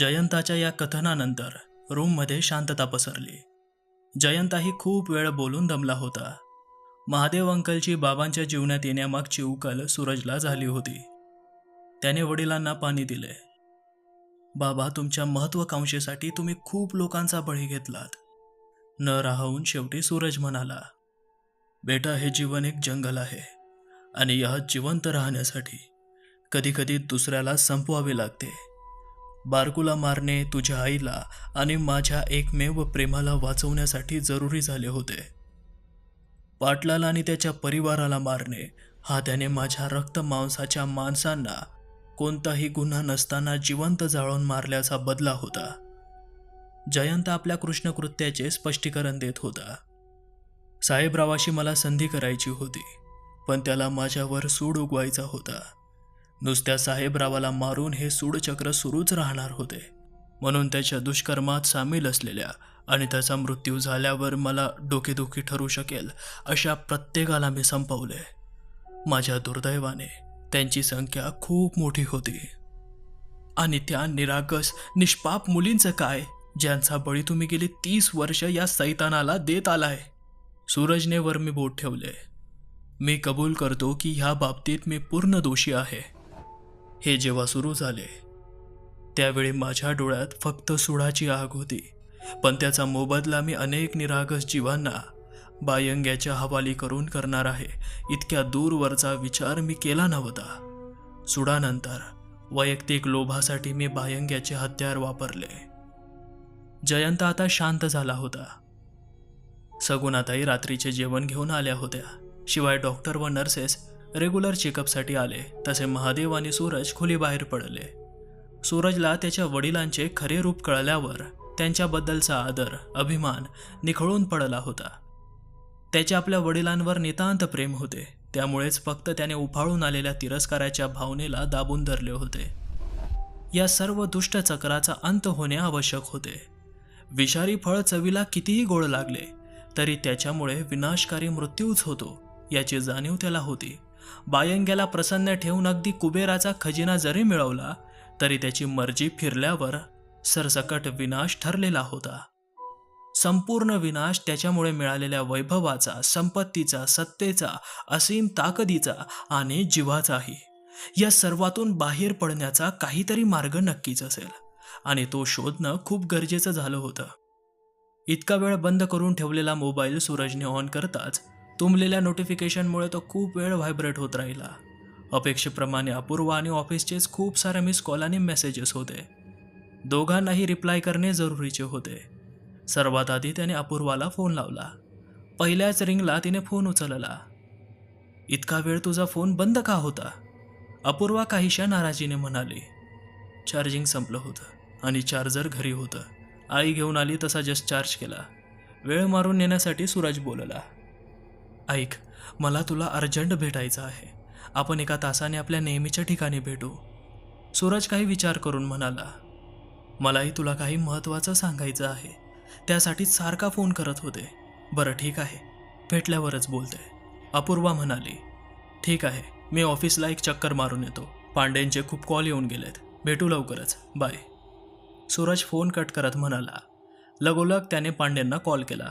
जयंताच्या या कथनानंतर रूममध्ये शांतता पसरली. जयंताही खूप वेळ बोलून दमला होता. महादेव अंकलची बाबांच्या जीवनात येण्यामागची उकल सूरजला झाली होती. त्याने वडिलांना पाणी दिले. बाबा तुमच्या महत्वाकांक्षेसाठी तुम्ही खूप लोकांचा बळी घेतलात. न राहून शेवटी सूरज म्हणाला बेटा हे जीवन एक जंगल आहे आणि यह जिवंत राहण्यासाठी कधीकधी दुसऱ्याला संपवावे लागते. बारकुला मारणे तुझ्या आईला आणि माझ्या एकमेव प्रेमाला वाचवण्यासाठी जरुरी झाले होते. पाटलाला आणि त्याच्या परिवाराला मारणे हा त्याने माझ्या रक्त मांसाच्या माणसांना कोणताही गुन्हा नसताना जिवंत जाळून मारल्याचा बदला होता. जयंत आपल्या कृष्णकृत्याचे स्पष्टीकरण देत होता. साहेबरावाशी मला संधी करायची होती पण त्याला माझ्यावर सूड उगवायचा होता. नुसत्या साहेबरावाला मारून हे सूडचक्र सुरूच राहणार होते. म्हणून त्याच्या दुष्कर्मात सामील असलेल्या आणि त्याचा मृत्यू झाल्यावर मला डोकेदुखी ठरू शकेल अशा प्रत्येकाला मी संपवले. माझ्या दुर्दैवाने त्यांची संख्या खूप मोठी होती. आणि त्या निरागस निष्पाप मुलींचं काय ज्यांचा बळी तुम्ही गेली तीस वर्ष या सैतानाला देत आलाय? सूरजने वर मी बोट ठेवले. मी कबूल करतो की ह्या बाबतीत मी पूर्ण दोषी आहे. हे जेव्हा सुरू झाले त्यावेळी माझ्या डोळ्यात फक्त सुडाची आग होती. पण त्याचा मोबदला मी अनेक निरागस जीवांना बायंग्याच्या हवाली करून करणार आहे इतक्या दूरवरचा विचार मी केला नव्हता. सुडानंतर वैयक्तिक लोभासाठी मी बायंग्याचे हत्यार वापरले. जयंत आता शांत झाला होता. सगुणाताई रात्रीचे जेवण घेऊन आल्या होत्या शिवाय डॉक्टर व नर्सेस रेग्युलर चेकअपसाठी आले. तसे महादेव आणि सूरज खोली बाहेर पडले. सूरजला त्याच्या वडिलांचे खरे रूप कळल्यावर त्यांच्याबद्दलचा आदर अभिमान निखळून पडला होता. त्याचे आपल्या वडिलांवर नितांत प्रेम होते. त्यामुळेच फक्त त्याने उफाळून आलेल्या तिरस्काराच्या भावनेला दाबून धरले होते. या सर्व दुष्ट चक्राचा अंत होणे आवश्यक होते. विषारी फळ चवीला कितीही गोड लागले तरी त्याच्यामुळे विनाशकारी मृत्यूच होतो याची जाणीव त्याला होती. बायंग्याला प्रसन्न ठेवून अगदी कुबेराचा खजिना जरी मिळवला तरी त्याची मर्जी फिरल्यावर सरसकट विनाश ठरलेला होता. संपूर्ण विनाश त्याच्यामुळे मिळालेल्या वैभवाचा संपत्तीचा सत्तेचा असीम ताकदीचा आणि जीवाचाही. या सर्वातून बाहेर पडण्याचा काहीतरी मार्ग नक्कीच असेल आणि तो शोधणं खूप गरजेचं झालं होतं. इतका वेळ बंद करून ठेवलेला मोबाईल सूरजने ऑन करताच तुंबलेल्या नोटिफिकेशनमुळे तो खूप वेळ व्हायब्रेट होत राहिला. अपेक्षेप्रमाणे अपूर्वा आणि ऑफिसचेच खूप सारे मिस कॉल आणि मेसेजेस होते. दोघांनाही रिप्लाय करणे जरुरीचे होते. सर्वात आधी त्याने अपूर्वाला फोन लावला. पहिल्याच रिंगला तिने फोन उचलला. इतका वेळ तुझा फोन बंद का होता? अपूर्वा काहीशा नाराजीने म्हणाली. चार्जिंग संपलं होतं आणि चार्जर घरी होतं. आई घेऊन आली तसा जस्ट चार्ज केला. वेळ मारून नेण्यासाठी सूरज बोलला. ऐक मला तुला अर्जंट भेटायचं आहे. आपण एका तासाने आपल्या नेहमीच्या ठिकाणी भेटू. सूरज काही विचार करून म्हणाला मलाही तुला काही महत्त्वाचं सांगायचं आहे. त्यासाठी सारखा फोन करत होते. बरं ठीक आहे. भेटल्यावरच बोलते. अपूर्वा म्हणाली ठीक आहे मी ऑफिसला एक चक्कर मारून येतो. पांडेंचे खूप कॉल येऊन गेलेत. भेटू लवकरच. बाय. सूरज फोन कट करत म्हणाला लगोलग त्याने पांडेंना कॉल केला.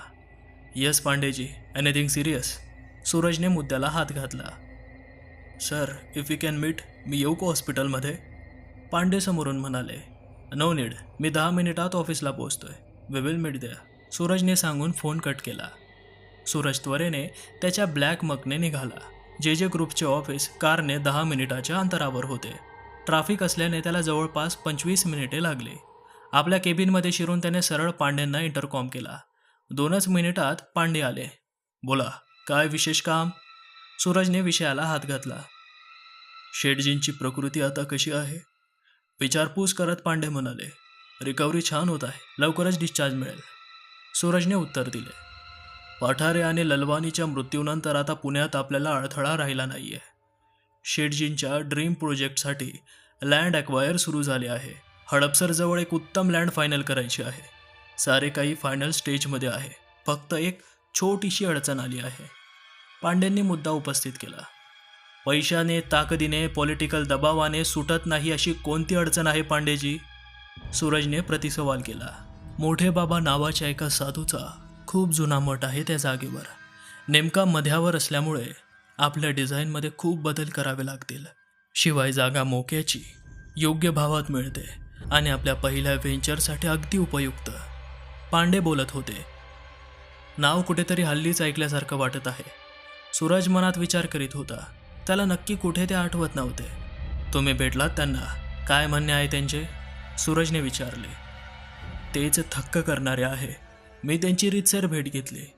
यस पांडेजी. Anything serious. सूरजने मुद्द्याला हात घातला. Sir if you can meet me येऊ का हॉस्पिटलमध्ये पांडे समोरून म्हणाले नो नीड मी दहा मिनिटात ऑफिसला पोहोचतोय. वी विल मीट द्या सूरजने सांगून फोन कट केला. सूरज त्वरेने त्याच्या ब्लॅक मकने निघाला. जे जे ग्रुपचे ऑफिस कारने दहा मिनिटाच्या अंतरावर होते. ट्राफिक असल्याने त्याला जवळपास पंचवीस मिनिटे लागली. आपल्या केबिनमध्ये शिरून त्याने सरळ पांडेंना इंटरकॉम केला. दोनच मिनिटात पांडे आले. बोला काय विशेष काम? सूरजने विषयाला हात घातला. शेठजींची प्रकृती आता कशी आहे? विचारपूस करत पांडे म्हणाले रिकव्हरी छान होत आहे. लवकरच डिस्चार्ज मिळेल. सूरजने उत्तर दिले पठारे आणि ललवानीच्या मृत्यूनंतर आता पुण्यात आपल्याला अडथळा राहिला नाही आहे शेठजींच्या ड्रीम प्रोजेक्टसाठी लँड ॲक्वायर सुरू झाले आहे. हडपसरजवळ एक उत्तम लँड फायनल करायची आहे. सारे काही फायनल स्टेजमध्ये आहे. फक्त एक छोटीशी अडचण आली आहे. पांड्यांनी मुद्दा उपस्थित केला. पैशाने ताकदीने पॉलिटिकल दबावाने सुटत नाही अशी कोणती अडचण आहे पांडेजी? सूरजने प्रतिसवाल केला. मोठे बाबा नावाच्या एका साधूचा खूप जुना मठ आहे त्या जागेवर. नेमका मध्यावर असल्यामुळे आपल्या डिझाईनमध्ये खूप बदल करावे लागतील. शिवाय जागा मोक्याची योग्य भावात मिळते आणि आपल्या पहिल्या व्हेंचरसाठी अगदी उपयुक्त. पांडे बोलत होते नाव कुठेतरी हल्लीच ऐकल्यासारखं वाटत आहे. सूरज मनात विचार करीत होता. त्याला नक्की कुठे ते आठवत नव्हते. तुम्ही भेटलात त्यांना. काय म्हणणे आहे त्यांचे? सूरजने विचारले. तेच थक्क करणारे आहे. मी त्यांची रीतसर भेट घेतली.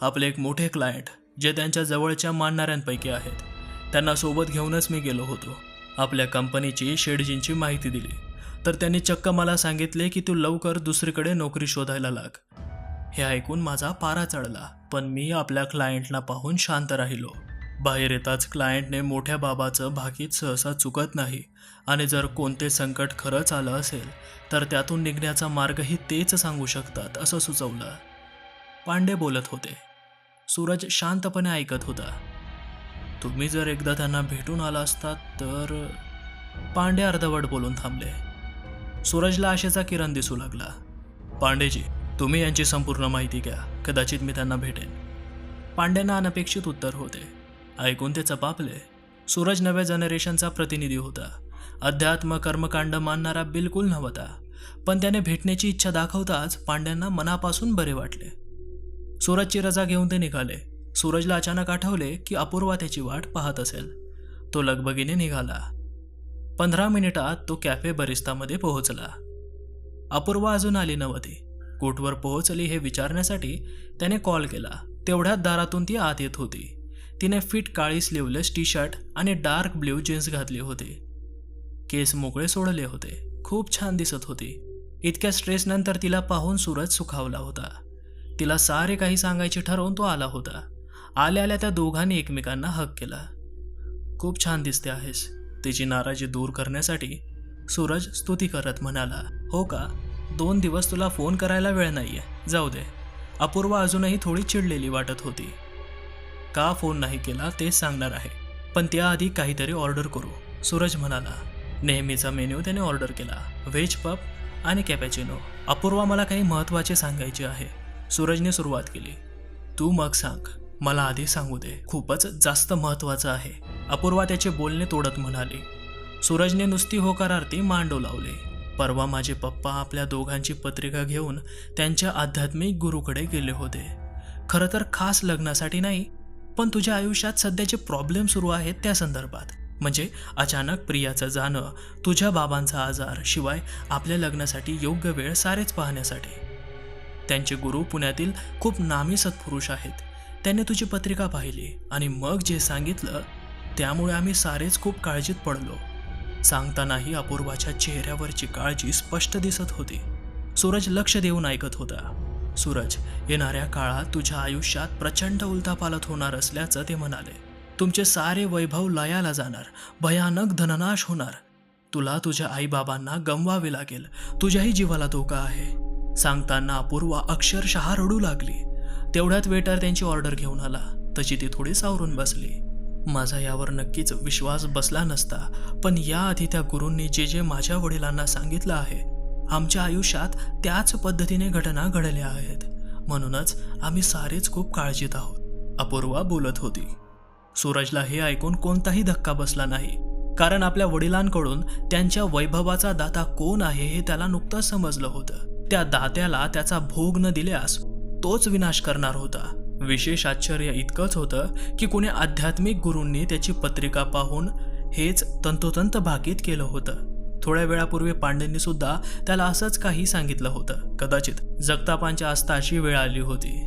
आपले एक मोठे क्लायंट जे त्यांच्या जवळच्या मानणाऱ्यांपैकी आहेत. त्यांना सोबत घेऊनच मी गेलो होतो. आपल्या कंपनीची शेडजींची माहिती दिली. तर त्यांनी चक्क मला सांगितले की तू लवकर दुसरीकडे नोकरी शोधायला लाग. हे ऐकून माझा पारा चढला. पण मी आपल्या क्लायंटला पाहून शांत राहिलो. बाहेर येताच क्लायंटने मोठ्या बाबाचं भाकीत सहसा चुकत नाही आणि जर कोणते संकट खरंच आलं असेल तर त्यातून निघण्याचा मार्गही तेच सांगू शकतात असं सुचवलं. पांडे बोलत होते. सूरज शांतपणे ऐकत होता. तुम्ही जर एकदा त्यांना भेटून आला असतात तर पांडे अर्धवट बोलून थांबले. सूरजला आशेचा किरण दिसू लागला. पांडेजी तुम्ही यांची संपूर्ण माहिती घ्या. कदाचित मी त्यांना भेटेन. पांड्यांना अनपेक्षित उत्तर होते. ऐकून ते चपापले. सूरज नव्या जनरेशनचा प्रतिनिधी होता. अध्यात्म कर्मकांड मानणारा बिलकुल नव्हता. पण त्याने भेटण्याची इच्छा दाखवताच पांड्यांना मनापासून बरे वाटले. सूरजची रजा घेऊन ते निघाले. सूरजला अचानक आठवले की अपूर्वा त्याची वाट पाहत असेल. तो लगबगीने निघाला. पंधरा मिनिटात तो कॅफे बरिस्तामध्ये पोहोचला. अपूर्वा अजून आली नव्हती. कोर्टवर पोहोचली हे विचारण्यासाठी त्याने कॉल केला. तेवढ्यात दारातून ती आत येत होती. तिने फिट काळी स्लीवलेस टी शर्ट आणि डार्क ब्ल्यू जीन्स घातली होती. केस मोकळे सोडले होते. खूप छान दिसत होती. इतक्या स्ट्रेसनंतर तिला पाहून सूरज सुखावला होता. तिला सारे काही सांगायचे ठरवून तो आला होता. आल्या आल्या त्या दोघांनी एकमेकांना हक केला. खूप छान दिसते आहेस. तिची नाराजी दूर करण्यासाठी सूरज स्तुती करत म्हणाला हो का? दोन दिवस तुला फोन करायला वेळ नाही आहे जाऊ दे. अपूर्वा अजूनही थोडी चिडलेली वाटत होती. का फोन नाही केला तेच सांगणार आहे. पण त्याआधी काहीतरी ऑर्डर करू. सूरज म्हणाला नेहमीचा मेन्यू त्याने ऑर्डर केला. व्हेज पप आणि कॅपॅचिनो. अपूर्वा मला काही महत्त्वाचे सांगायचे आहे. सूरजने सुरुवात केली. तू मग सांग. मला आधी सांगू दे. खूपच जास्त महत्त्वाचं आहे. अपूर्वा त्याचे बोलणे तोडत म्हणाली. सूरजने नुसती होकारार्थी मांडो लावले. परवा माझे पप्पा आपल्या दोघांची पत्रिका घेऊन त्यांच्या आध्यात्मिक गुरुकडे गेले होते. खरं तर खास लग्नासाठी नाही पण तुझ्या आयुष्यात सध्याचे प्रॉब्लेम सुरू आहेत त्या संदर्भात. म्हणजे अचानक प्रियाचं जाणं तुझ्या बाबांचा आजार शिवाय आपल्या लग्नासाठी योग्य वेळ सारेच पाहण्यासाठी. त्यांचे गुरु पुण्यातील खूप नामी सत्पुरुष आहेत. त्यांनी तुझी पत्रिका पाहिली आणि मग जे सांगितलं त्यामुळे आम्ही सारेच खूप काळजीत पडलो. सांगतानाही अपूर्वाच्या चेहऱ्यावरची काळजी स्पष्ट दिसत होती. सूरज लक्ष देऊन ऐकत होता. सूरज येणाऱ्या काळात तुझ्या आयुष्यात प्रचंड उलथापालत होणार असल्याचं ते म्हणाले. तुमचे सारे वैभव लयाला जाणार. भयानक धननाश होणार. तुला तुझ्या आईबाबांना गमवावे लागेल. तुझ्याही जीवाला धोका आहे. सांगताना अपूर्वा अक्षरशः रडू लागली. तेवढ्यात वेटर त्यांची ऑर्डर घेऊन आला. तशी ती थोडी सावरून बसली. माझा यावर नक्कीच विश्वास बसला नसता पण याआधी त्या गुरूंनी जे जे माझ्या वडिलांना सांगितलं आहे आमच्या आयुष्यात त्याच पद्धतीने घटना घडल्या आहेत. म्हणूनच आम्ही सारेच खूप काळजीत आहोत. अपूर्वा बोलत होती. सूरजला हे ऐकून कोणताही धक्का बसला नाही. कारण आपल्या वडिलांकडून त्यांच्या वैभवाचा दाता कोण आहे हे त्याला नुकतंच समजलं होतं. त्या दात्याला त्याचा भोग न दिल्यास तोच विनाश करणार होता. विशेष आश्चर्य इतकंच होतं की कुणी आध्यात्मिक गुरूंनी त्याची पत्रिका पाहून हेच तंतोतंत भाकीत केलं होतं. थोड्या वेळापूर्वी पांडेंनी सुद्धा त्याला असंच काही सांगितलं होतं. कदाचित जगतापांच्या आस्था अशी वेळ आली होती.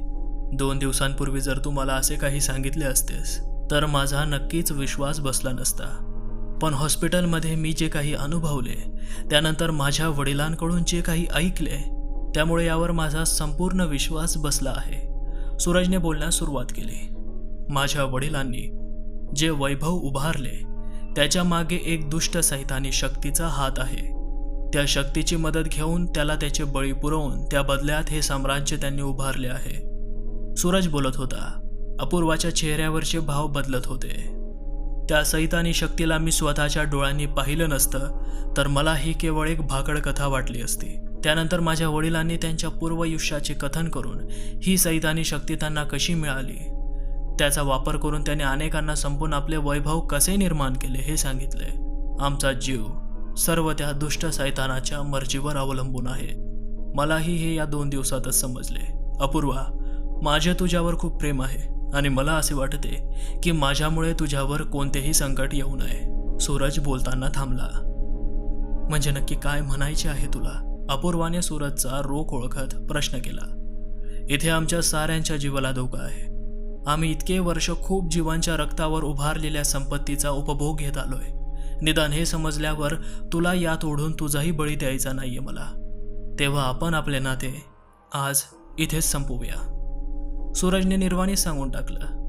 दोन दिवसांपूर्वी जर तू मला असे काही सांगितले असतेस तर माझा नक्कीच विश्वास बसला नसता. पण हॉस्पिटलमध्ये मी जे काही अनुभवले त्यानंतर माझ्या वडिलांकडून जे काही ऐकले त्यामुळे यावर माझा संपूर्ण विश्वास बसला आहे. सूरजने बोलण्यास सुरुवात केली. माझ्या वडिलांनी जे वैभव उभारले त्याच्यामागे एक दुष्ट सैतानी शक्तीचा हात आहे. त्या शक्तीची मदत घेऊन त्याला त्याचे बळी पुरवून त्या बदल्यात हे साम्राज्य त्यांनी उभारले आहे. सूरज बोलत होता अपूर्वाच्या चेहऱ्यावरचे भाव बदलत होते. त्या सैतानी शक्तीला मी स्वतःच्या डोळ्यांनी पाहिलं नसतं तर मला ही केवळ एक भाकड कथा वाटली असती. त्यानंतर माझ्या वडिलांनी त्यांच्या पूर्वयुष्याचे कथन करून ही सैतानी शक्ती त्यांना कशी मिळाली? त्याचा वापर करून त्याने अनेकांना संपून आपले वैभव कसे निर्माण केले हे सांगितले. आमचा जीव सर्व त्या दुष्ट सैतानाच्या मर्जीवर अवलंबून आहे. मलाही हे या दोन दिवसातच समजले. अपूर्वा माझे तुझ्यावर खूप प्रेम आहे आणि मला असे वाटते की माझ्यामुळे तुझ्यावर कोणतेही संकट येऊ नये. सूरज बोलताना थांबला. म्हणजे नक्की काय म्हणायचे आहे तुला? अपूर्वाने सूरजचा रोख ओळखत प्रश्न केला. इथे आमच्या साऱ्यांच्या जीवाला धोका आहे. आम्ही इतके वर्ष खूप जीवांच्या रक्तावर उभारलेल्या संपत्तीचा उपभोग घेत आलोय. निदान हे समजल्यावर तुला यात ओढून तुझाही बळी द्यायचा नाहीये मला. तेव्हा आपण आपले नाते आज इथेच संपवूया. सूरजने निर्वाणी सांगून टाकलं.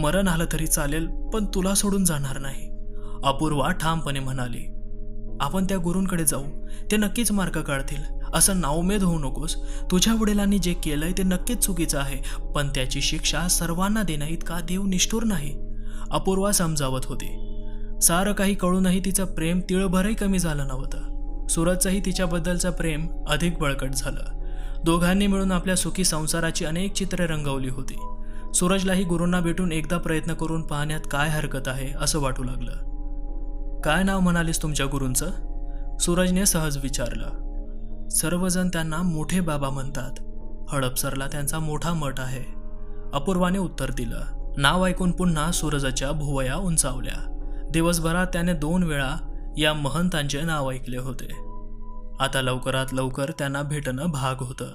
मरण आलं तरी चालेल पण तुला सोडून जाणार नाही अपूर्वा ठामपणे म्हणाली. आपण त्या गुरूंकडे जाऊ ते नक्कीच मार्ग काढतील. असं नाउमेद होऊ नकोस. तुझ्या वडिलांनी जे केलंय ते नक्कीच चुकीचं आहे पण त्याची शिक्षा सर्वांना देण्या इतका देव निष्ठूर नाही. अपूर्वा समजावत होती. सारं काही कळूनही तिचं प्रेम तिळभरही कमी झालं नव्हतं. सूरजचंही तिच्याबद्दलचं प्रेम अधिक बळकट झालं. दोघांनी मिळून आपल्या सुखी संसाराची अनेक चित्रे रंगवली होती. सूरजलाही गुरूंना भेटून एकदा प्रयत्न करून पाहण्यात काय हरकत आहे असं वाटू लागलं. काय नाव म्हणालीस तुमच्या गुरूंचं? सूरजने सहज विचारलं. सर्वजण त्यांना मोठे बाबा म्हणतात. हडपसरला त्यांचा मोठा मठ आहे. अपूर्वाने उत्तर दिलं. नाव ऐकून पुन्हा सूरजाच्या भुवया उंचावल्या. दिवसभरात त्याने दोन वेळा या महंतांचे नाव ऐकले होते. आता लवकरात लवकर त्यांना भेटणं भाग होतं.